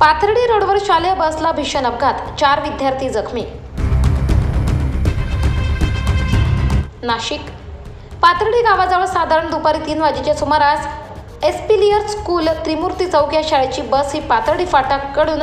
पाथर्डी रोडवर शालेय बसला भीषण अपघात. चार विद्यार्थी जखमी. नाशिक. पाथर्डी गावाजवळ साधारण दुपारी तीन वाजेच्या सुमारास एस्पिलियर स्कूल त्रिमूर्ती चौक या शाळेची बस ही पाथर्डी फाटाकडून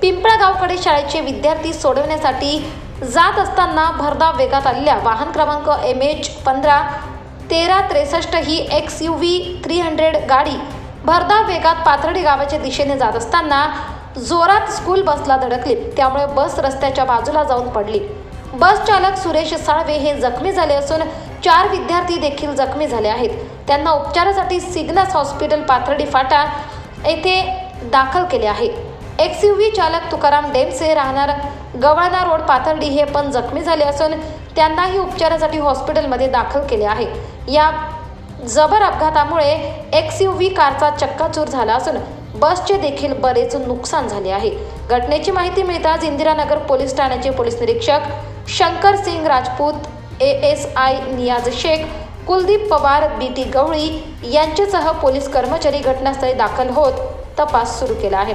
पिंपळगावकडे शाळेचे विद्यार्थी सोडवण्यासाठी जात असताना भरधाव वेगात आलेल्या वाहन क्रमांक एम एच पंधरा तेरा त्रेसष्ट ही X U V three hundred गाडी भरधाव वेगात पाथर्डी गावाच्या दिशेने जात असताना जोरात स्कूल बसला धडकली. त्यामुळे बस रस्त्याच्या बाजूला जाऊन पडली. बस चालक सुरेश साळवे हे जखमी झाले असून चार विद्यार्थी देखील जखमी झाले आहेत. त्यांना उपचारासाठी सिग्नस हॉस्पिटल पाथर्डी फाटा येथे दाखल केले आहे. एक्स यू व्ही चालक तुकाराम डेमसे राहणार. गवळणा रोड पाथर्डी हे पण जखमी झाले असून त्यांनाही उपचारासाठी हॉस्पिटलमध्ये दाखल केले आहे. या जबर अपघातामुळे एक्स यू व्ही कारचा चक्काचूर झाला असून बसचे देखील बरेच नुकसान झाले आहे. घटनेची माहिती मिळताच इंदिरानगर पोलीस ठाण्याचे पोलीस निरीक्षक Shankar Singh Rajput A S I Niyaz Shaikh Kuldeep Pawar B T Gawali यांच्यासह पोलीस कर्मचारी घटनास्थळी दाखल होत तपास सुरू केला आहे.